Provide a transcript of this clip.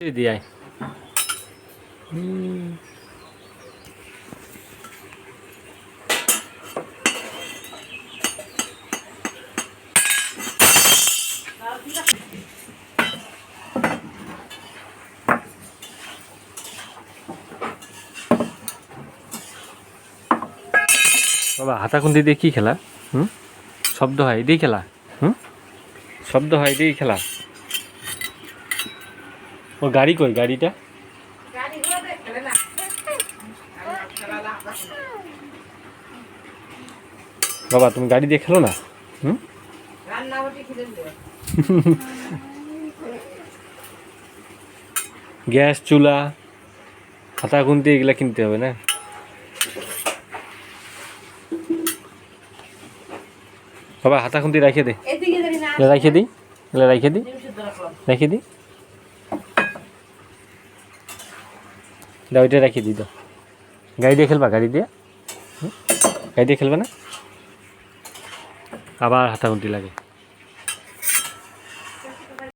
দিয়ে হুম। বাবা হাতাখুন্তি দিয়ে কি খেলা? হুম? শব্দ হয় এটাই খেলা। হুম? শব্দ হয় এটাই খেলা। ও গাড়ি কই? গাড়িটা? বাবা তুমি গাড়ি দিয়ে খেলো না? হুম? গ্যাস চুলা হাতা খুন্তি এগুলা কিনতে হবে না? বাবা হাতা খুন্তি রাখিয়ে দে। রাখিয়ে দিই? রাখিয়ে দিই। রাখিয়ে দিই? দাও, এটা রাখিয়ে দিই, দাও। গাড়ি দিয়ে খেলবা, গাড়ি দিয়ে? গাড়ি দিয়ে খেলবে না? আবার হাতা খুন্তি লাগে।